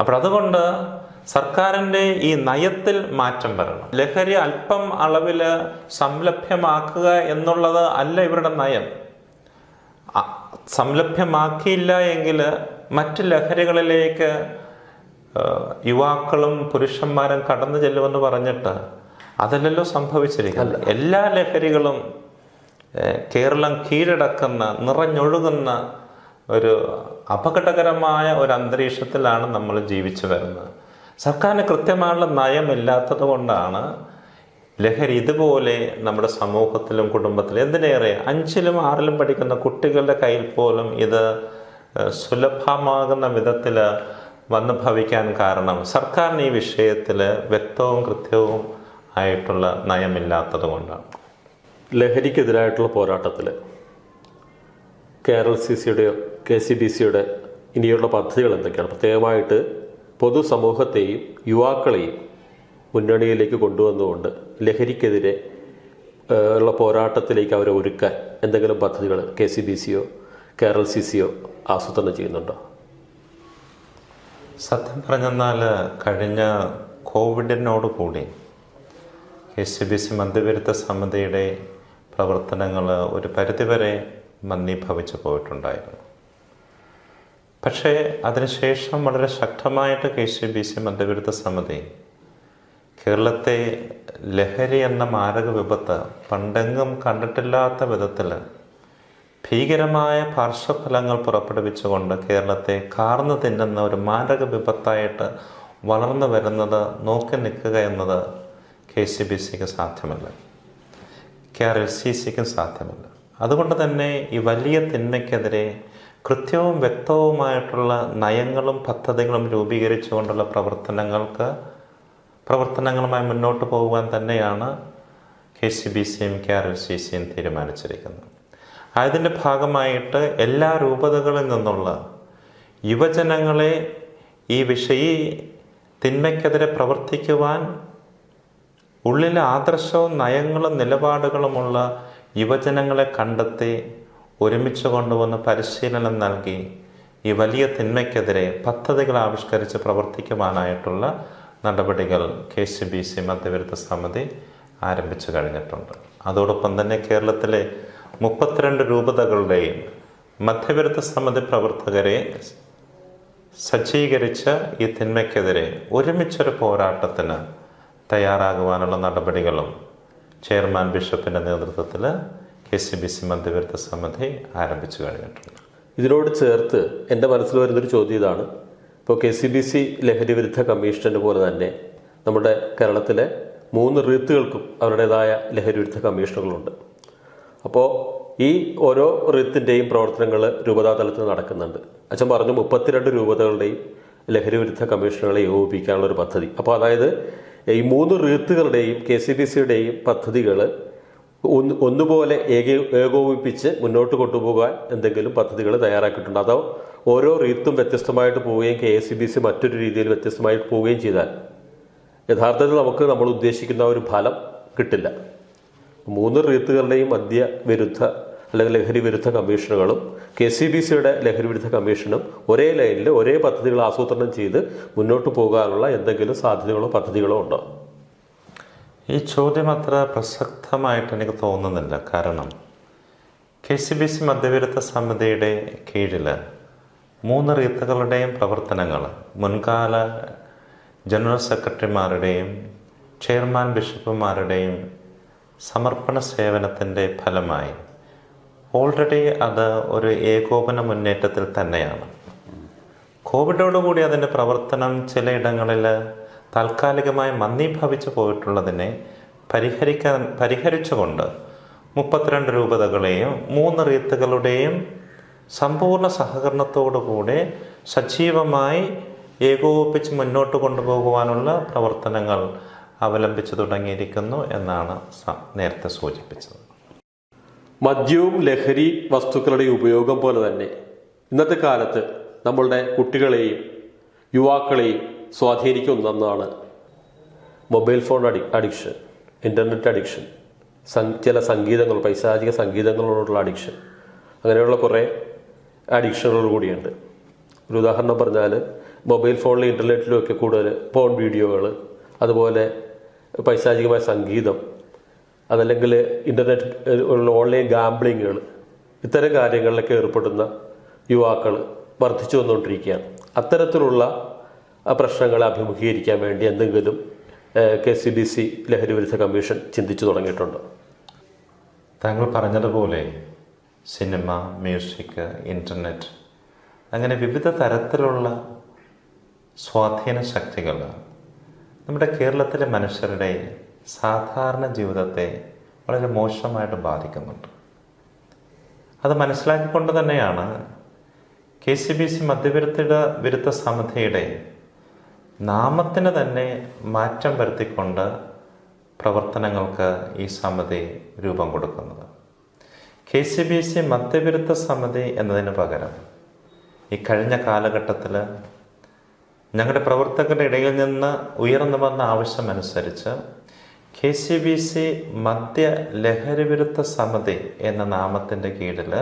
അപ്പോൾ അതുകൊണ്ട് സർക്കാരിന്റെ ഈ നയത്തിൽ മാറ്റം വരണം. ലഹരി അല്പം അളവിൽ സംലഭ്യമാക്കുക എന്നുള്ളത് അല്ല ഇവരുടെ നയം. സംലഭ്യമാക്കിയില്ല എങ്കിൽ മറ്റ് ലഹരികളിലേക്ക് യുവാക്കളും പുരുഷന്മാരും കടന്നു ചെല്ലുമെന്ന് പറഞ്ഞിട്ട് അതല്ലല്ലോ സംഭവിച്ചിരിക്കുന്നത്. എല്ലാ ലഹരികളും കേരളം കീഴടക്കുന്ന നിറഞ്ഞൊഴുകുന്ന ഒരു അപകടകരമായ ഒരു അന്തരീക്ഷത്തിലാണ് നമ്മൾ ജീവിച്ചു വരുന്നത്. സർക്കാരിന് കൃത്യമായുള്ള നയമില്ലാത്തത് കൊണ്ടാണ് ലഹരി ഇതുപോലെ നമ്മുടെ സമൂഹത്തിലും കുടുംബത്തിലും എന്തിനേറെ അഞ്ചിലും ആറിലും പഠിക്കുന്ന കുട്ടികളുടെ കയ്യിൽ പോലും ഇത് സുലഭമാകുന്ന വിധത്തിൽ വന്നു ഭവിക്കാൻ കാരണം സർക്കാരിന് ഈ വിഷയത്തിൽ വ്യക്തവും കൃത്യവും ആയിട്ടുള്ള നയമില്ലാത്തത് കൊണ്ടാണ് ലഹരിക്കെതിരായിട്ടുള്ള പോരാട്ടത്തിൽ കേരള സി സിയുടെയോ കെ സി ബി സിയുടെ ഇനിയുള്ള പദ്ധതികൾ എന്തൊക്കെയാണ്? പ്രത്യേകമായിട്ട് പൊതുസമൂഹത്തെയും യുവാക്കളെയും മുന്നണിയിലേക്ക് കൊണ്ടുവന്നുകൊണ്ട് ലഹരിക്കെതിരെ ഉള്ള പോരാട്ടത്തിലേക്ക് അവരെ ഒരുക്കാൻ എന്തെങ്കിലും പദ്ധതികൾ കെ സി ബി സിയോ കേരള സി സിയോ ആസൂത്രണം ചെയ്യുന്നുണ്ടോ? സത്യം പറഞ്ഞെന്നാൽ കഴിഞ്ഞ കോവിഡിനോട് കൂടി കെ സി ബി സി മന്ത്രിവിരുദ്ധ സമിതിയുടെ പ്രവർത്തനങ്ങൾ ഒരു പരിധിവരെ മന്ദീഭവിച്ചു പോയിട്ടുണ്ടായിരുന്നു. പക്ഷേ അതിനുശേഷം വളരെ ശക്തമായിട്ട് കെ സി ബി സി മദ്യവിരുദ്ധ സമിതി കേരളത്തെ ലഹരി എന്ന മാരക വിപത്ത് പണ്ടെങ്ങും കണ്ടിട്ടില്ലാത്ത വിധത്തിൽ ഭീകരമായ പാർശ്വഫലങ്ങൾ പുറപ്പെടുവിച്ചുകൊണ്ട് കേരളത്തെ കാർന്നു തിന്നുന്ന ഒരു മാരക വിപത്തായിട്ട് വളർന്നു വരുന്നത് നോക്കി നിൽക്കുക എന്നത് കെ സി ബി സിക്ക് സാധ്യമല്ല. കെ ആർ എൽ സി സിക്കും സാധ്യമല്ല. അതുകൊണ്ട് തന്നെ ഈ വലിയ തിന്മയ്ക്കെതിരെ കൃത്യവും വ്യക്തവുമായിട്ടുള്ള നയങ്ങളും പദ്ധതികളും രൂപീകരിച്ചുകൊണ്ടുള്ള പ്രവർത്തനങ്ങൾക്ക് പ്രവർത്തനങ്ങളുമായി മുന്നോട്ട് പോകുവാൻ തന്നെയാണ് കെ സി ബി സിയും കെ ആർ എൽ സി സിയും തീരുമാനിച്ചിരിക്കുന്നത്. അതിന്റെ ഭാഗമായിട്ട് എല്ലാ രൂപതകളിൽ നിന്നുള്ള യുവജനങ്ങളെ ഈ വിഷയ തിന്മയ്ക്കെതിരെ പ്രവർത്തിക്കുവാൻ ഉള്ളിലെ ആദർശവും നയങ്ങളും നിലപാടുകളുമുള്ള യുവജനങ്ങളെ കണ്ടെത്തി ഒരുമിച്ച് കൊണ്ടുവന്ന് പരിശീലനം നൽകി ഈ വലിയ തിന്മയ്ക്കെതിരെ പദ്ധതികൾ ആവിഷ്കരിച്ച് പ്രവർത്തിക്കുവാനായിട്ടുള്ള നടപടികൾ കെ സി ബി സി മധ്യവിരുദ്ധ സമിതി ആരംഭിച്ചു കഴിഞ്ഞിട്ടുണ്ട്. അതോടൊപ്പം തന്നെ കേരളത്തിലെ മുപ്പത്തിരണ്ട് രൂപതകളുടെയും മധ്യവിരുദ്ധ സമിതി പ്രവർത്തകരെ സജ്ജീകരിച്ച് ഈ തിന്മയ്ക്കെതിരെ ഒരുമിച്ചൊരു പോരാട്ടത്തിന് തയ്യാറാകുവാനുള്ള നടപടികളും ചെയർമാൻ ബിഷപ്പിന്റെ നേതൃത്വത്തിൽ കെ സി ബി സി മധ്യവിരുദ്ധ സമിതി ആരംഭിച്ചു കഴിഞ്ഞിട്ടുണ്ട്. ഇതിനോട് ചേർത്ത് എന്റെ മനസ്സിൽ വരുന്നൊരു ചോദ്യം ഇതാണ്. ഇപ്പോൾ കെ സി ബി സി ലഹരി വിരുദ്ധ കമ്മീഷന്റെ പോലെ തന്നെ നമ്മുടെ കേരളത്തിലെ മൂന്ന് റീത്തുകൾക്കും അവരുടേതായ ലഹരി വിരുദ്ധ കമ്മീഷനുകളുണ്ട് അപ്പോൾ ഈ ഓരോ റീത്തിന്റെയും പ്രവർത്തനങ്ങൾ രൂപതാ തലത്തിൽ നടക്കുന്നുണ്ട്. അച്ഛൻ പറഞ്ഞു മുപ്പത്തിരണ്ട് രൂപതകളുടെയും ലഹരി വിരുദ്ധ കമ്മീഷനുകളെ ഏകോപിപ്പിക്കാനുള്ള ഒരു പദ്ധതി. അപ്പോൾ അതായത് ഈ മൂന്ന് റീത്തുകളുടെയും കെ സി ബി സിയുടെയും പദ്ധതികൾ ഒന്ന് ഒന്നുപോലെ ഏക ഏകോപിപ്പിച്ച് മുന്നോട്ട് കൊണ്ടുപോകാൻ എന്തെങ്കിലും പദ്ധതികൾ തയ്യാറാക്കിയിട്ടുണ്ട്. അതോ ഓരോ റീത്തും വ്യത്യസ്തമായിട്ട് പോവുകയും കെ സി ബി സി മറ്റൊരു രീതിയിൽ വ്യത്യസ്തമായിട്ട് പോവുകയും ചെയ്താൽ യഥാർത്ഥത്തിൽ നമുക്ക് നമ്മൾ ഉദ്ദേശിക്കുന്ന ഒരു ഫലം കിട്ടില്ല. മൂന്ന് റീത്തുകളുടെയും മദ്യ വിരുദ്ധ അല്ലെങ്കിൽ ലഹരി വിരുദ്ധ കമ്മീഷനുകളും കെ സി ബി സിയുടെ ലഹരി വിരുദ്ധ കമ്മീഷനും ഒരേ ലൈനിൽ ഒരേ പദ്ധതികൾ ആസൂത്രണം ചെയ്ത് മുന്നോട്ട് പോകാനുള്ള എന്തെങ്കിലും സാധ്യതകളോ പദ്ധതികളോ ഉണ്ടോ? ഈ ചോദ്യം അത്ര പ്രസക്തമായിട്ട് എനിക്ക് തോന്നുന്നില്ല. കാരണം കെ സി ബി സി മദ്യവിരുദ്ധ സമിതിയുടെ കീഴിൽ മൂന്ന് റീത്തുകളുടെയും പ്രവർത്തനങ്ങൾ മുൻകാല ജനറൽ സെക്രട്ടറിമാരുടെയും ചെയർമാൻ ബിഷപ്പുമാരുടെയും സമർപ്പണ സേവനത്തിന്റെ ഫലമായി ഓൾറെഡി അത് ഒരു ഏകോപന മുന്നേറ്റത്തിൽ തന്നെയാണ്. കോവിഡോടുകൂടി അതിന്റെ പ്രവർത്തനം ചിലയിടങ്ങളിൽ താൽക്കാലികമായി മന്ദീഭവിച്ചു പോയിട്ടുള്ളതിനെ പരിഹരിക്കാൻ പരിഹരിച്ചുകൊണ്ട് മുപ്പത്തിരണ്ട് രൂപതകളെയും മൂന്ന് റീത്തുകളുടെയും സമ്പൂർണ സഹകരണത്തോടുകൂടി സജീവമായി ഏകോപിപ്പിച്ച് മുന്നോട്ട് കൊണ്ടുപോകുവാനുള്ള പ്രവർത്തനങ്ങൾ അവലംബിച്ചു തുടങ്ങിയിരിക്കുന്നു എന്നാണ് നേരത്തെ സൂചിപ്പിച്ചത്. മദ്യവും ലഹരി വസ്തുക്കളുടെയും ഉപയോഗം പോലെ തന്നെ. ഇന്നത്തെ കാലത്ത് നമ്മളുടെ കുട്ടികളെയും യുവാക്കളെയും സ്വാധീനിക്കുന്ന ഒന്നാണ് മൊബൈൽ ഫോൺ അഡി അഡിക്ഷൻ ഇന്റർനെറ്റ് അഡിക്ഷൻ ചില സംഗീതങ്ങൾ പൈശാചിക സംഗീതങ്ങളോടുള്ള അഡിക്ഷൻ അങ്ങനെയുള്ള കുറേ അഡിക്ഷനുകൾ കൂടിയുണ്ട്. ഒരു ഉദാഹരണം പറഞ്ഞാൽ മൊബൈൽ ഫോണിലും ഇന്റർനെറ്റിലും ഒക്കെ കൂടുതൽ ഫോൺ വീഡിയോകൾ അതുപോലെ പൈശാചികമായ സംഗീതം അതല്ലെങ്കിൽ ഇന്റർനെറ്റ് ഉള്ള ഓൺലൈൻ ഗാംബ്ലിങ്ങുകൾ ഇത്തരം കാര്യങ്ങളിലൊക്കെ ഏർപ്പെടുന്ന യുവാക്കൾ വർദ്ധിച്ചു വന്നുകൊണ്ടിരിക്കുകയാണ്. അത്തരത്തിലുള്ള പ്രശ്നങ്ങളെ അഭിമുഖീകരിക്കാൻ വേണ്ടി എന്തെങ്കിലും കെ സി ബി സി ലഹരി വിരുദ്ധ കമ്മീഷൻ ചിന്തിച്ചു തുടങ്ങിയിട്ടുണ്ട്? താങ്കൾ പറഞ്ഞതുപോലെ സിനിമ മ്യൂസിക് ഇന്റർനെറ്റ് അങ്ങനെ വിവിധ തരത്തിലുള്ള സ്വാധീന ശക്തികൾ നമ്മുടെ കേരളത്തിലെ മനുഷ്യരുടെ സാധാരണ ജീവിതത്തെ വളരെ മോശമായിട്ട് ബാധിക്കുന്നുണ്ട്. അത് മനസ്സിലാക്കിക്കൊണ്ട് തന്നെയാണ് കെ സി ബി സി മദ്യവിരുദ്ധ വിരുദ്ധ സമിതിയുടെ നാമത്തിന് തന്നെ മാറ്റം വരുത്തിക്കൊണ്ട് പ്രവർത്തനങ്ങൾക്ക് ഈ സമിതി രൂപം കൊടുക്കുന്നത്. കെ സി ബി സി മദ്യവിരുദ്ധ സമിതി എന്നതിന് പകരം ഈ കഴിഞ്ഞ കാലഘട്ടത്തിൽ ഞങ്ങളുടെ പ്രവർത്തകരുടെ ഇടയിൽ നിന്ന് ഉയർന്നു വന്ന ആവശ്യമനുസരിച്ച് കെ സി ബി സി മദ്യ ലഹരി വിരുദ്ധ സമിതി എന്ന നാമത്തിന്റെ കീഴിൽ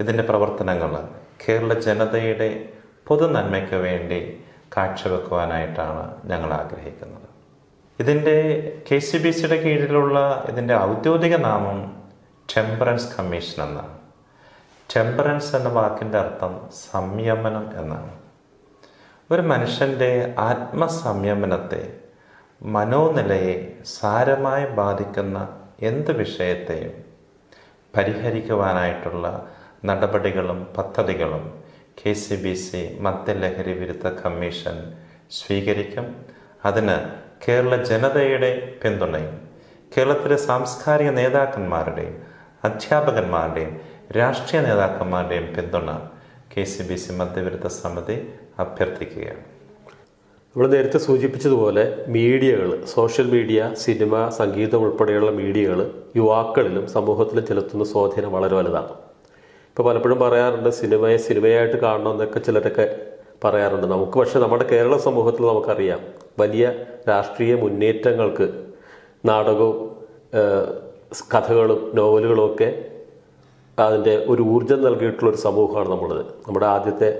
ഇതിന്റെ പ്രവർത്തനങ്ങൾ കേരള ജനതയുടെ പൊതു നന്മയ്ക്ക് വേണ്ടി കാഴ്ചവെക്കുവാനായിട്ടാണ് ഞങ്ങൾ ആഗ്രഹിക്കുന്നത്. ഇതിന്റെ കെ സി ബി സിയുടെ കീഴിലുള്ള ഇതിന്റെ ഔദ്യോഗിക നാമം ടെമ്പറൻസ് കമ്മീഷൻ എന്നാണ്. ടെമ്പറൻസ് എന്ന വാക്കിന്റെ അർത്ഥം സംയമനം എന്നാണ്. ഒരു മനുഷ്യന്റെ ആത്മസംയമനത്തെ മനോനിലയെ സാരമായി ബാധിക്കുന്ന എന്ത് വിഷയത്തെയും പരിഹരിക്കുവാനായിട്ടുള്ള നടപടികളും പദ്ധതികളും കെ സി ബി സി മദ്യലഹരി വിരുദ്ധ കമ്മീഷൻ സ്വീകരിക്കും. അതിന് കേരള ജനതയുടെ പിന്തുണയും കേരളത്തിലെ സാംസ്കാരിക നേതാക്കന്മാരുടെയും അധ്യാപകന്മാരുടെയും രാഷ്ട്രീയ നേതാക്കന്മാരുടെയും പിന്തുണ കെ സി ബി സി മദ്യവിരുദ്ധ സമിതി അഭ്യർത്ഥിക്കുകയാണ്. നമ്മൾ നേരത്തെ സൂചിപ്പിച്ചതുപോലെ മീഡിയകൾ സോഷ്യൽ മീഡിയ സിനിമ സംഗീതം ഉൾപ്പെടെയുള്ള മീഡിയകൾ യുവാക്കളിലും സമൂഹത്തിലും ചെലുത്തുന്ന സ്വാധീനം വളരെ വലുതാണ്. ഇപ്പോൾ പലപ്പോഴും പറയാറുണ്ട് സിനിമയെ സിനിമയായിട്ട് കാണണം എന്നൊക്കെ ചിലരൊക്കെ പറയാറുണ്ട്. നമുക്ക് പക്ഷേ നമ്മുടെ കേരള സമൂഹത്തിൽ നമുക്കറിയാം വലിയ രാഷ്ട്രീയ മുന്നേറ്റങ്ങൾക്ക് നാടകവും കഥകളും നോവലുകളും ഒക്കെ അതിന്റെ ഒരു ഊർജം നൽകിയിട്ടുള്ള ഒരു സമൂഹമാണ് നമ്മളത്. നമ്മുടെ ആദ്യത്തെ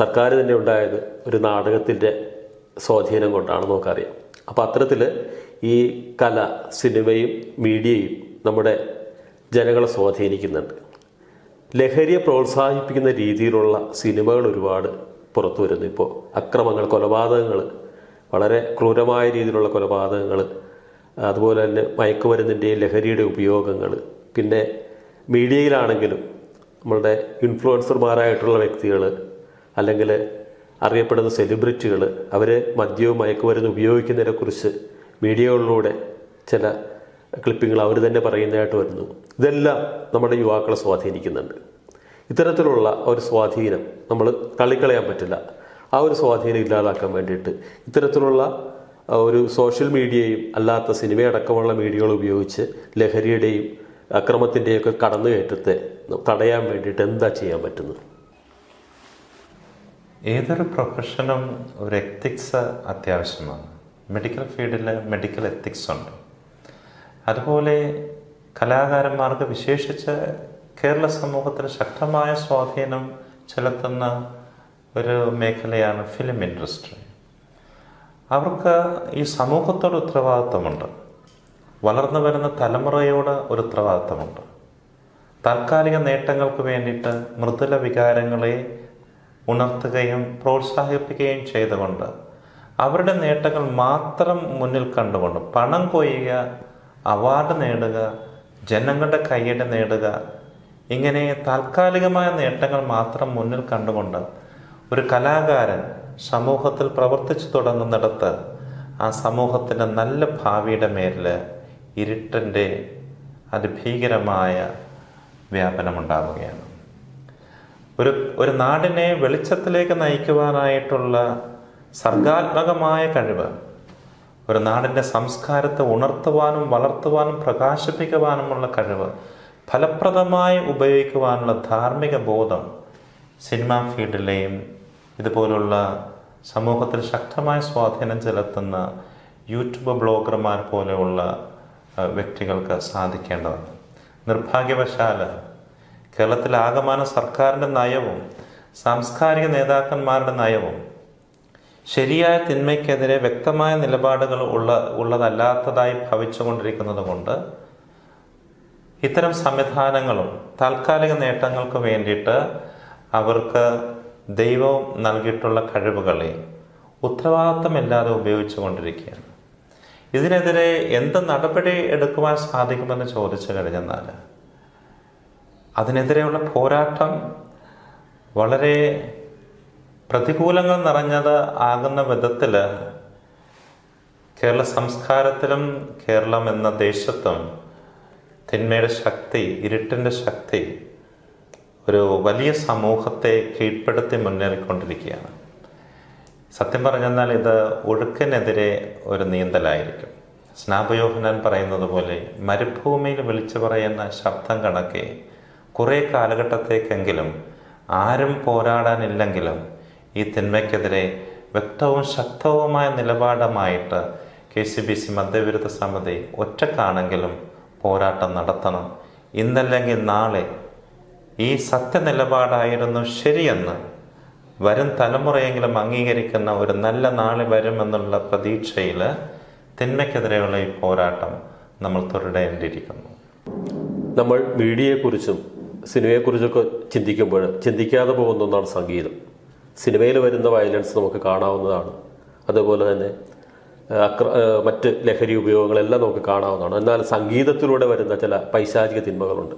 സർക്കാർ തന്നെ ഉണ്ടായത് ഒരു നാടകത്തിന്റെ സ്വാധീനം കൊണ്ടാണ് നമുക്കറിയാം. അപ്പോൾ അത്തരത്തിൽ ഈ കല സിനിമയും മീഡിയയും നമ്മുടെ ജനങ്ങളെ സ്വാധീനിക്കുന്നുണ്ട്. ലഹരിയെ പ്രോത്സാഹിപ്പിക്കുന്ന രീതിയിലുള്ള സിനിമകൾ ഒരുപാട് പുറത്തു വരുന്നു. ഇപ്പോൾ അക്രമങ്ങൾ കൊലപാതകങ്ങൾ വളരെ ക്രൂരമായ രീതിയിലുള്ള കൊലപാതകങ്ങൾ അതുപോലെ തന്നെ മയക്കുമരുന്നിന്റെയും ലഹരിയുടെ ഉപയോഗങ്ങൾ. പിന്നെ മീഡിയയിലാണെങ്കിലും നമ്മളുടെ ഇൻഫ്ലുവൻസർമാരായിട്ടുള്ള വ്യക്തികൾ അല്ലെങ്കിൽ അറിയപ്പെടുന്ന സെലിബ്രിറ്റികൾ അവർ മദ്യവും മയക്കുമരുന്ന് ഉപയോഗിക്കുന്നതിനെക്കുറിച്ച് മീഡിയകളിലൂടെ ചില ക്ലിപ്പിങ്ങൾ അവർ തന്നെ പറയുന്നതായിട്ട് വരുന്നു. ഇതെല്ലാം നമ്മുടെ യുവാക്കളെ സ്വാധീനിക്കുന്നുണ്ട്. ഇത്തരത്തിലുള്ള ഒരു സ്വാധീനം നമ്മൾ തള്ളിക്കളയാൻ പറ്റില്ല. ആ ഒരു സ്വാധീനം ഇല്ലാതാക്കാൻ വേണ്ടിയിട്ട് ഇത്തരത്തിലുള്ള ഒരു സോഷ്യൽ മീഡിയയും അല്ലാത്ത സിനിമയടക്കമുള്ള മീഡിയകൾ ഉപയോഗിച്ച് ലഹരിയുടെയും അക്രമത്തിന്റെയൊക്കെ കടന്നുകയറ്റത്തെ തടയാൻ വേണ്ടിയിട്ട് എന്താ ചെയ്യാൻ പറ്റുന്നത്? ഏതൊരു പ്രൊഫഷനും ഒരു എത്തിക്സ് അത്യാവശ്യമാണ്. മെഡിക്കൽ ഫീൽഡിൽ മെഡിക്കൽ എത്തിക്സ് ഉണ്ട്. അതുപോലെ കലാകാരന്മാർക്ക് വിശേഷിച്ച് കേരള സമൂഹത്തിൽ ശക്തമായ സ്വാധീനം ചെലുത്തുന്ന ഒരു മേഖലയാണ് ഫിലിം ഇൻഡസ്ട്രി അവർക്ക് ഈ സമൂഹത്തോട് ഉത്തരവാദിത്വമുണ്ട്. വളർന്നു വരുന്ന തലമുറയോട് ഒരു ഉത്തരവാദിത്വമുണ്ട്. താൽക്കാലിക നേട്ടങ്ങൾക്ക് വേണ്ടിയിട്ട് മൃദുല വികാരങ്ങളെ ഉണർത്തുകയും പ്രോത്സാഹിപ്പിക്കുകയും ചെയ്തുകൊണ്ട് അവരുടെ നേട്ടങ്ങൾ മാത്രം മുന്നിൽ കണ്ടുകൊണ്ട് പണം കൊയ്യുക അവാർഡ് നേടുക ജനങ്ങളുടെ കയ്യടി നേടുക ഇങ്ങനെ താൽക്കാലികമായ നേട്ടങ്ങൾ മാത്രം മുന്നിൽ കണ്ടുകൊണ്ട് ഒരു കലാകാരൻ സമൂഹത്തിൽ പ്രവർത്തിച്ചു തുടങ്ങുന്നിടത്ത് ആ സമൂഹത്തിന്റെ നല്ല ഭാവിയുടെ മേലിൽ ഇരുട്ടിന്റെ അതിഭീകരമായ വ്യാപനമുണ്ടാവുകയാണ്. ഒരു ഒരു നാടിനെ വെളിച്ചത്തിലേക്ക് നയിക്കുവാനായിട്ടുള്ള സർഗാത്മകമായ കഴിവ് ഒരു നാടിന്റെ സംസ്കാരത്തെ ഉണർത്തുവാനും വളർത്തുവാനും പ്രകാശിപ്പിക്കുവാനുമുള്ള കഴിവ് ഫലപ്രദമായി ഉപയോഗിക്കുവാനുള്ള ധാർമ്മിക ബോധം സിനിമാ ഫീൽഡിലെയും ഇതുപോലുള്ള സമൂഹത്തിൽ ശക്തമായ സ്വാധീനം ചെലുത്തുന്ന യൂട്യൂബ് ബ്ലോഗർമാർ പോലെയുള്ള വ്യക്തികൾക്ക് സാധിക്കേണ്ടതാണ്. നിർഭാഗ്യവശാൽ കേരളത്തിലെ ആകമാന സർക്കാരിന്റെ നയവും സാംസ്കാരിക നേതാക്കന്മാരുടെ നയവും ശരിയായ തിന്മയ്ക്കെതിരെ വ്യക്തമായ നിലപാടുകൾ ഉള്ള ഉള്ളതല്ലാത്തതായി ഭവിച്ചുകൊണ്ടിരിക്കുന്നത് കൊണ്ട് ഇത്തരം സംവിധാനങ്ങളും താൽക്കാലിക നേട്ടങ്ങൾക്ക് വേണ്ടിയിട്ട് അവർക്ക് ദൈവം നൽകിയിട്ടുള്ള കഴിവുകളെ ഉത്തരവാദിത്തമില്ലാതെ ഉപയോഗിച്ചു കൊണ്ടിരിക്കുകയാണ് ഇതിനെതിരെ എന്ത് നടപടി എടുക്കുവാൻ സാധിക്കുമെന്ന് ചോദിച്ചു കഴിഞ്ഞെന്നാൽ അതിനെതിരെയുള്ള പോരാട്ടം വളരെ പ്രതികൂലങ്ങൾ നിറഞ്ഞത് ആകുന്ന വിധത്തിൽ കേരള സംസ്കാരത്തിലും കേരളം എന്ന ദേശത്തും തിന്മയുടെ ശക്തി ഇരുട്ടിന്റെ ശക്തി ഒരു വലിയ സമൂഹത്തെ കീഴ്പ്പെടുത്തി മുന്നേറിക്കൊണ്ടിരിക്കുകയാണ്. സത്യം പറഞ്ഞെന്നാൽ ഇത് ഒഴുക്കിനെതിരെ ഒരു നീന്തലായിരിക്കും. സ്നാപയോഹനൻ പറയുന്നത് പോലെ മരുഭൂമിയിൽ വിളിച്ചു പറയുന്ന ശബ്ദം കണക്കെ കുറേ കാലഘട്ടത്തേക്കെങ്കിലും ആരും പോരാടാനില്ലെങ്കിലും ഈ തിന്മയ്ക്കെതിരെ വ്യക്തവും ശക്തവുമായ നിലപാടുമായിട്ട് കെ സി ബി സി മദ്യവിരുദ്ധ സമിതി ഒറ്റക്കാണെങ്കിലും പോരാട്ടം നടത്തണം. ഇന്നല്ലെങ്കിൽ നാളെ ഈ സത്യനിലപാടായിരുന്നു ശരിയെന്ന് വരും തലമുറയെങ്കിലും അംഗീകരിക്കുന്ന ഒരു നല്ല നാളെ വരുമെന്നുള്ള പ്രതീക്ഷയിൽ തിന്മയ്ക്കെതിരെയുള്ള ഈ പോരാട്ടം നമ്മൾ തുടരേണ്ടിയിരിക്കുന്നു. നമ്മൾ മീഡിയയെക്കുറിച്ചും സിനിമയെക്കുറിച്ചൊക്കെ ചിന്തിക്കുമ്പോൾ ചിന്തിക്കാതെ പോകുന്ന ഒന്നാണ് സംഗീതം. സിനിമയിൽ വരുന്ന വയലൻസ് നമുക്ക് കാണാവുന്നതാണ്. അതുപോലെ തന്നെ അക്ര മറ്റ് ലഹരി ഉപയോഗങ്ങളെല്ലാം നമുക്ക് കാണാവുന്നതാണ്. എന്നാൽ സംഗീതത്തിലൂടെ വരുന്ന ചില പൈശാചിക തിന്മകളുണ്ട്.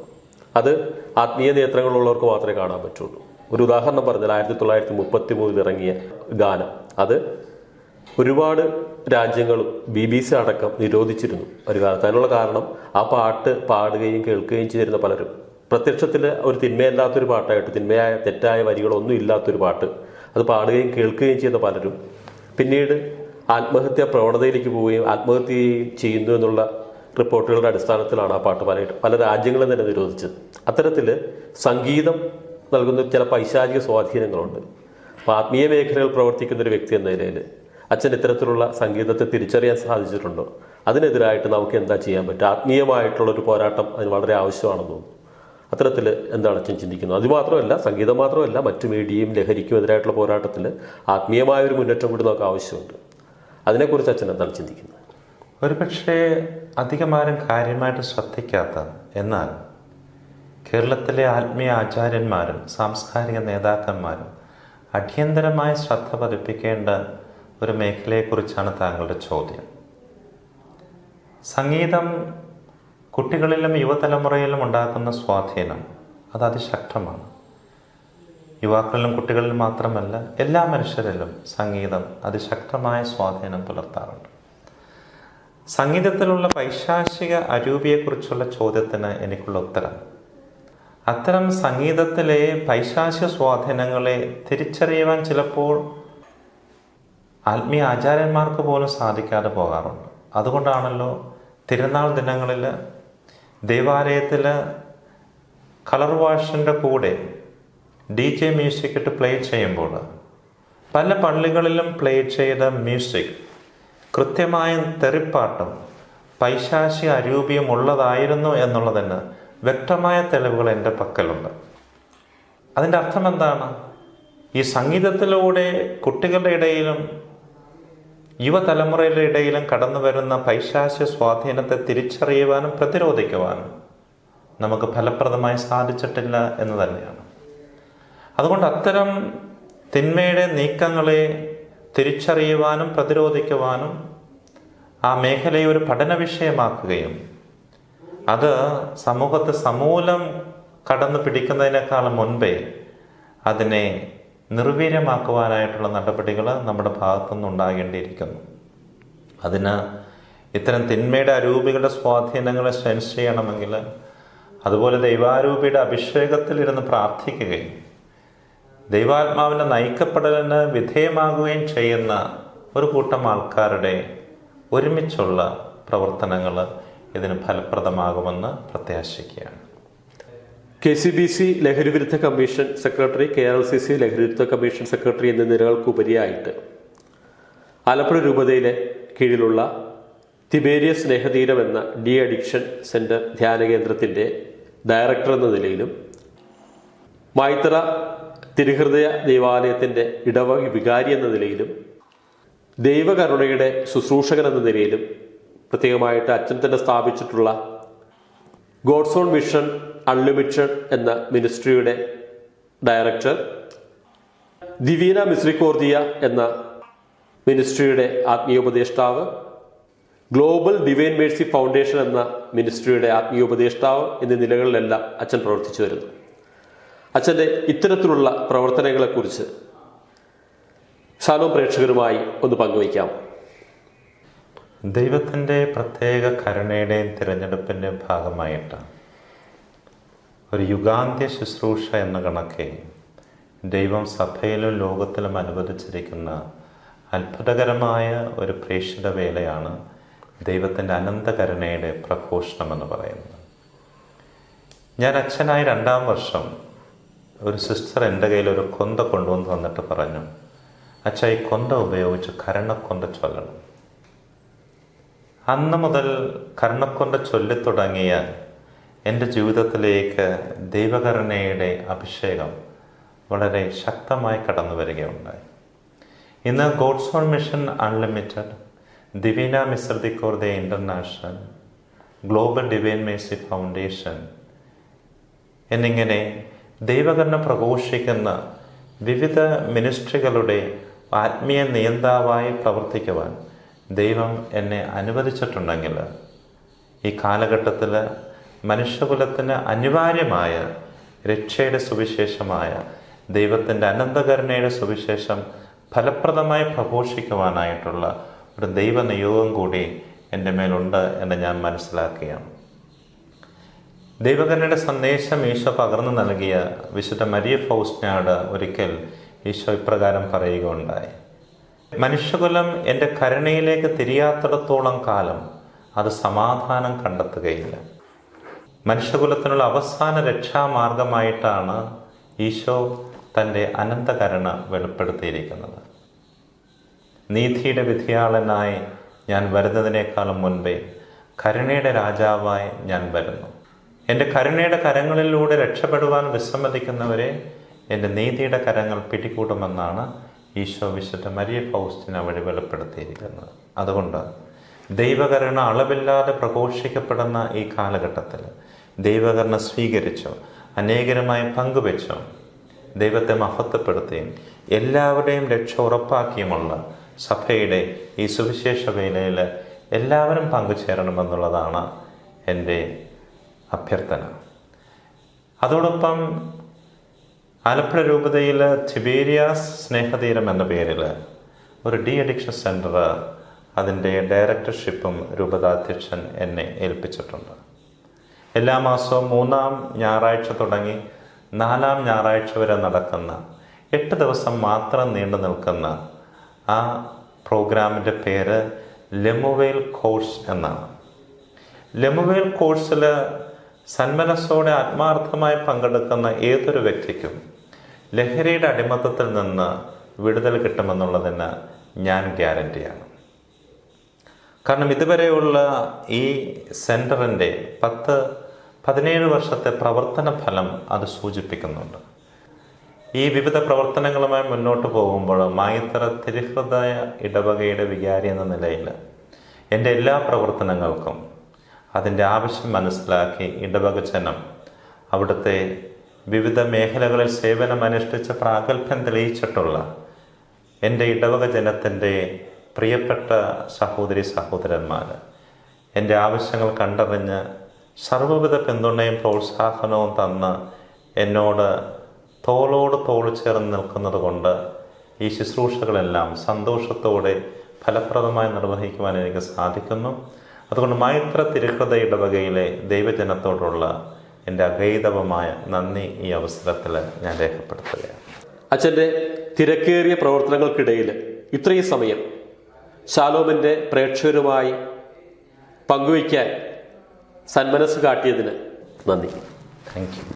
അത് ആത്മീയ നേത്രങ്ങളുള്ളവർക്ക് മാത്രമേ കാണാൻ പറ്റുള്ളൂ. ഒരു ഉദാഹരണം പറഞ്ഞാൽ ആയിരത്തി തൊള്ളായിരത്തി മുപ്പത്തി മൂന്നിൽ ഇറങ്ങിയ ഗാനം. അത് ഒരുപാട് രാജ്യങ്ങൾ ബി ബി സി അടക്കം നിരോധിച്ചിരുന്നു ഒരു കാലത്ത്. അതിനുള്ള കാരണം ആ പാട്ട് പാടുകയും കേൾക്കുകയും ചെയ്തിരുന്ന പലരും. പ്രത്യക്ഷത്തിൽ ഒരു തിന്മയല്ലാത്തൊരു പാട്ടായിട്ട് തിന്മയായ തെറ്റായ വരികളൊന്നും ഇല്ലാത്തൊരു പാട്ട്. അത് പാടുകയും കേൾക്കുകയും ചെയ്യുന്ന പലരും. പിന്നീട് ആത്മഹത്യാ പ്രവണതയിലേക്ക് പോവുകയും ആത്മഹത്യ ചെയ്യുന്നു എന്നുള്ള റിപ്പോർട്ടുകളുടെ അടിസ്ഥാനത്തിലാണ് ആ പാട്ട് പല പല രാജ്യങ്ങളും തന്നെ നിരോധിച്ചത്. അത്തരത്തിൽ സംഗീതം നൽകുന്ന ചില പൈശാചിക സ്വാധീനങ്ങളുണ്ട്. അപ്പോൾ ആത്മീയ മേഖലയിൽ പ്രവർത്തിക്കുന്ന ഒരു വ്യക്തി എന്ന നിലയിൽ അച്ഛൻ ഇത്തരത്തിലുള്ള സംഗീതത്തെ തിരിച്ചറിയാൻ സാധിച്ചിട്ടുണ്ടോ? അതിനെതിരായിട്ട് നമുക്ക് എന്താ ചെയ്യാൻ പറ്റുക? ആത്മീയമായിട്ടുള്ള ഒരു പോരാട്ടം അതിന് വളരെ ആവശ്യമാണെന്ന് തോന്നുന്നു. അത്തരത്തിൽ എന്താണ് അച്ഛൻ ചിന്തിക്കുന്നത്? അതുമാത്രമല്ല സംഗീതം മാത്രമല്ല മറ്റു മീഡിയയും ലഹരിക്കും എതിരായിട്ടുള്ള പോരാട്ടത്തിൽ ആത്മീയമായ ഒരു മുന്നേറ്റം കൂടി നമുക്ക് ആവശ്യമുണ്ട്. അതിനെക്കുറിച്ച് അച്ഛൻ എന്താണ് ചിന്തിക്കുന്നത്? ഒരുപക്ഷെ അധികമാരും കാര്യമായിട്ട് ശ്രദ്ധിക്കാത്ത എന്നാൽ കേരളത്തിലെ ആത്മീയ ആചാര്യന്മാരും സാംസ്കാരിക നേതാക്കന്മാരും അടിയന്തരമായ ശ്രദ്ധ പതിപ്പിക്കേണ്ട ഒരു മേഖലയെക്കുറിച്ചാണ് താങ്കളുടെ ചോദ്യം. സംഗീതം കുട്ടികളിലും യുവതലമുറയിലും ഉണ്ടാക്കുന്ന സ്വാധീനം അത് അതിശക്തമാണ്. യുവാക്കളിലും കുട്ടികളിലും മാത്രമല്ല എല്ലാ മനുഷ്യരിലും സംഗീതം അതിശക്തമായ സ്വാധീനം പുലർത്താറുണ്ട്. സംഗീതത്തിലുള്ള പൈശാചിക അരൂപിയെക്കുറിച്ചുള്ള ചോദ്യത്തിന് എനിക്കുള്ള ഉത്തരം അത്തരം സംഗീതത്തിലെ പൈശാചിക സ്വാധീനങ്ങളെ തിരിച്ചറിയുവാൻ ചിലപ്പോൾ ആത്മീയ ആചാര്യന്മാർക്ക് പോലും സാധിക്കാതെ പോകാറുണ്ട്. അതുകൊണ്ടാണല്ലോ തിരുനാൾ ദിനങ്ങളിൽ ദേവാലയത്തിൽ കളർ വാഷിന്റെ കൂടെ ഡി ജെ മ്യൂസിക് ഇട്ട് പ്ലേ ചെയ്യുമ്പോൾ പല പള്ളികളിലും പ്ലേ ചെയ്ത മ്യൂസിക് കൃത്യമായ തെറിപ്പാട്ടും പൈശാശി അരൂപിയും ഉള്ളതായിരുന്നു എന്നുള്ളതിന് വ്യക്തമായ തെളിവുകൾ എന്റെ പക്കലുണ്ട്. അതിന്റെ അർത്ഥം എന്താണ് ഈ സംഗീതത്തിലൂടെ കുട്ടികളുടെ ഇടയിലും യുവതലമുറയുടെ ഇടയിലും കടന്നു വരുന്ന പൈശാശ്യ സ്വാധീനത്തെ തിരിച്ചറിയുവാനും പ്രതിരോധിക്കുവാനും നമുക്ക് ഫലപ്രദമായി സാധിച്ചിട്ടില്ല എന്ന് തന്നെയാണ്. അതുകൊണ്ട് അത്തരം തിന്മയുടെ നീക്കങ്ങളെ തിരിച്ചറിയുവാനും പ്രതിരോധിക്കുവാനും ആ മേഖലയെ ഒരു പഠന വിഷയമാക്കുകയും അത് സമൂഹത്തെ സമൂലം കടന്നു പിടിക്കുന്നതിനേക്കാളും മുൻപേ അതിനെ നിർവീര്യമാക്കുവാനായിട്ടുള്ള നടപടികൾ നമ്മുടെ ഭാഗത്തുനിന്ന് ഉണ്ടാകേണ്ടിയിരിക്കുന്നു. അതിന് ഇത്തരം തിന്മയുടെ അരൂപികളുടെ സ്വാധീനങ്ങളെ സെൻസ് ചെയ്യണമെങ്കിൽ അതുപോലെ ദൈവാരൂപിയുടെ അഭിഷേകത്തിലിരുന്ന് പ്രാർത്ഥിക്കുകയും ദൈവാത്മാവിന്റെ നയിക്കപ്പെടലിന് വിധേയമാകുകയും ചെയ്യുന്ന ഒരു കൂട്ടം ആൾക്കാരുടെ ഒരുമിച്ചുള്ള പ്രവർത്തനങ്ങൾ ഇതിന് ഫലപ്രദമാകുമെന്ന് പ്രത്യാശിക്കുകയാണ്. കെ സി ബി സി ലഹരിവിരുദ്ധ commission secretary K R C C ലഹരിവിരുദ്ധ കമ്മീഷൻ സെക്രട്ടറി എന്നീ നിലകൾക്കുപരിയായിട്ട് ആലപ്പുഴ രൂപതയിലെ കീഴിലുള്ള തിബേരിയ സ്നേഹതീരം എന്ന ഡി അഡിക്ഷൻ സെന്റർ ധ്യാന കേന്ദ്രത്തിന്റെ ഡയറക്ടർ എന്ന നിലയിലും മായിത്തറ തിരുഹൃദയ ദേവാലയത്തിന്റെ ഇടവ വികാരി എന്ന നിലയിലും ദൈവകരുണയുടെ ശുശ്രൂഷകൻ എന്ന നിലയിലും പ്രത്യേകമായിട്ട് അച്ഛൻ തന്നെ സ്ഥാപിച്ചിട്ടുള്ള ഗോഡ്സോൺ മിഷൻ അൺലിമിറ്റഡ് എന്ന മിനിസ്ട്രിയുടെ ഡയറക്ടർ ദിവീന മിസ്രിക്കോർദിയ എന്ന മിനിസ്ട്രിയുടെ ആത്മീയ ആത്മീയോപദേഷ്ടാവ് ഗ്ലോബൽ ഡിവൈൻ മേഴ്സി ഫൗണ്ടേഷൻ എന്ന മിനിസ്ട്രിയുടെ ആത്മീയ ആത്മീയോപദേഷ്ടാവ് എന്നീ നിലകളിലെല്ലാം അച്ഛൻ പ്രവർത്തിച്ചു വരുന്നു. അച്ഛന്റെ ഇത്തരത്തിലുള്ള പ്രവർത്തനങ്ങളെക്കുറിച്ച് ശാലോ പ്രേക്ഷകരുമായി ഒന്ന് പങ്കുവയ്ക്കാം. ദൈവത്തിന്റെ പ്രത്യേക കരുണയുടെയും തിരഞ്ഞെടുപ്പിന്റെയും ഭാഗമായിട്ട് ഒരു യുഗാന്ത്യ ശുശ്രൂഷ എന്ന കണക്കെ ദൈവം സഭയിലും ലോകത്തിലും അനുവദിച്ചിരിക്കുന്ന അത്ഭുതകരമായ ഒരു പ്രേക്ഷിത വേലയാണ് ദൈവത്തിന്റെ അനന്തകരുണയുടെ പ്രഘോഷണം എന്ന് പറയുന്നത്. ഞാൻ അച്ഛനായി രണ്ടാം വർഷം ഒരു സിസ്റ്റർ എന്റെ കയ്യിൽ ഒരു കൊന്ത കൊണ്ടുവന്ന് തന്നിട്ട് പറഞ്ഞു അച്ഛ ഈ കൊന്ത ഉപയോഗിച്ച് കരണക്കൊന്ത ചൊല്ലണം. അന്ന് മുതൽ കരണക്കൊന്ത ചൊല്ലിത്തുടങ്ങിയ എന്റെ ജീവിതത്തിലേക്ക് ദൈവകരുണയുടെ അഭിഷേകം വളരെ ശക്തമായി കടന്നു വരികയുണ്ടായി. ഇന്ന് God's own mission unlimited Divina Misericordiae international global divine mercy foundation എന്നിങ്ങനെ ദൈവകരണ പ്രഘോഷിക്കുന്ന വിവിധ മിനിസ്ട്രികളുടെ ആത്മീയ നിയന്താവായി പ്രവർത്തിക്കുവാൻ ദൈവം എന്നെ അനുവദിച്ചിട്ടുണ്ടെങ്കിൽ ഈ കാലഘട്ടത്തിൽ മനുഷ്യകുലത്തിന് അനിവാര്യമായ രക്ഷയുടെ സുവിശേഷമായ ദൈവത്തിന്റെ അനന്തകരുണയുടെ സുവിശേഷം ഫലപ്രദമായി പ്രഘോഷിക്കുവാനായിട്ടുള്ള ഒരു ദൈവനിയോഗം കൂടി എന്റെ മേലുണ്ട് എന്ന് ഞാൻ മനസ്സിലാക്കുകയാണ്. ദൈവകരുണയുടെ സന്ദേശം ഈശോ പകർന്നു നൽകിയ വിശുദ്ധ മരിയ ഫൗസ്റ്റിനോട് ഒരിക്കൽ ഈശോ ഇപ്രകാരം പറയുകയുണ്ടായി. മനുഷ്യകുലം എന്റെ കരുണയിലേക്ക് തിരിയാത്തിടത്തോളം കാലം അത് സമാധാനം കണ്ടെത്തുകയില്ല. മനുഷ്യകുലത്തിനുള്ള അവസാന രക്ഷാമാർഗമായിട്ടാണ് ഈശോ തന്റെ അനന്തകരണ വെളിപ്പെടുത്തിയിരിക്കുന്നത്. നീതിയുടെ വിധിയാളനായി ഞാൻ വരുന്നതിനേക്കാളും മുൻപേ കരുണയുടെ രാജാവായി ഞാൻ വരുന്നു. എന്റെ കരുണയുടെ കരങ്ങളിലൂടെ രക്ഷപ്പെടുവാൻ വിസമ്മതിക്കുന്നവരെ എന്റെ നീതിയുടെ കരങ്ങൾ പിടികൂടുമെന്നാണ് ഈശോ വിശുദ്ധ മരിയ ഫൗസ്റ്റിന വഴി വെളിപ്പെടുത്തിയിരിക്കുന്നത്. അതുകൊണ്ട് ദൈവകരുണ അളവില്ലാതെ പ്രഘോഷിക്കപ്പെടുന്ന ഈ കാലഘട്ടത്തിൽ ദൈവകരുണ സ്വീകരിച്ചോ അനേകരമായി പങ്കുവെച്ചോ ദൈവത്തെ മഹത്വപ്പെടുത്തുകയും എല്ലാവരുടെയും രക്ഷ ഉറപ്പാക്കിയുമുള്ള സഭയുടെ ഈ സുവിശേഷ വേലയിൽ എല്ലാവരും പങ്കുചേരണമെന്നുള്ളതാണ് എന്റെ അഭ്യർത്ഥന. അതോടൊപ്പം ആലപ്പുഴ രൂപതയിൽ തിബേരിയാസ് സ്നേഹതീരം എന്ന പേരിൽ ഒരു ഡി അഡിക്ഷൻ സെന്റർ അതിന്റെ ഡയറക്ടർഷിപ്പും രൂപതാധ്യക്ഷൻ എന്നെ ഏൽപ്പിച്ചിട്ടുണ്ട്. എല്ലാ മാസവും മൂന്നാം ഞായറാഴ്ച തുടങ്ങി നാലാം ഞായറാഴ്ച വരെ നടക്കുന്ന എട്ട് ദിവസം മാത്രം നീണ്ടു നിൽക്കുന്ന ആ പ്രോഗ്രാമിന്റെ പേര് ലെമുവേൽ കോഴ്സ് എന്നാണ്. ലെമുവേൽ കോഴ്സിൽ സന്മനസ്സോടെ ആത്മാർത്ഥമായി പങ്കെടുക്കുന്ന ഏതൊരു വ്യക്തിക്കും ലഹരിയുടെ അടിമത്തത്തിൽ നിന്ന് വിടുതൽ കിട്ടുമെന്നുള്ളതിന് ഞാൻ ഗ്യാരണ്ടിയാണ്. കാരണം ഇതുവരെയുള്ള ഈ സെന്ററിന്റെ പത്ത് പതിനേഴ് വർഷത്തെ പ്രവർത്തന ഫലം അത് സൂചിപ്പിക്കുന്നുണ്ട്. ഈ വിവിധ പ്രവർത്തനങ്ങളുമായി മുന്നോട്ട് പോകുമ്പോൾ മായിത്തറ തിരുഹൃദയ ഇടവകയുടെ വികാരി എന്ന നിലയിൽ എന്റെ എല്ലാ പ്രവർത്തനങ്ങൾക്കും അതിന്റെ ആവശ്യം മനസ്സിലാക്കി ഇടവക ജനം അവിടുത്തെ വിവിധ മേഖലകളിൽ സേവനം അനുഷ്ഠിച്ച പ്രാഗൽഭ്യം തെളിയിച്ചിട്ടുള്ള എന്റെ ഇടവക ജനത്തിന്റെ പ്രിയപ്പെട്ട സഹോദരി സഹോദരന്മാർ എന്റെ ആവശ്യങ്ങൾ കണ്ടറിഞ്ഞ് സർവവിധ പിന്തുണയും പ്രോത്സാഹനവും തന്ന് എന്നോട് തോളോട് തോൾ ചേർന്ന് നിൽക്കുന്നത് കൊണ്ട് ഈ ശുശ്രൂഷകളെല്ലാം സന്തോഷത്തോടെ ഫലപ്രദമായി നിർവഹിക്കുവാൻ എനിക്ക് സാധിക്കുന്നു. അതുകൊണ്ട് മൈത്ര തിരുഹൃതയുടെ ഇടവകയിലെ ദൈവജനത്തോടുള്ള എന്റെ അഗൈതവമായ നന്ദി ഈ അവസരത്തിൽ ഞാൻ രേഖപ്പെടുത്തുകയാണ്. അച്ഛന്റെ തിരക്കേറിയ പ്രവർത്തനങ്ങൾക്കിടയിൽ ഇത്രയും സമയം ശാലോമിന്റെ പ്രേക്ഷകരുമായി പങ്കുവയ്ക്കാൻ സന്മനസ് കാട്ടിയതിന് നന്ദി. Thank you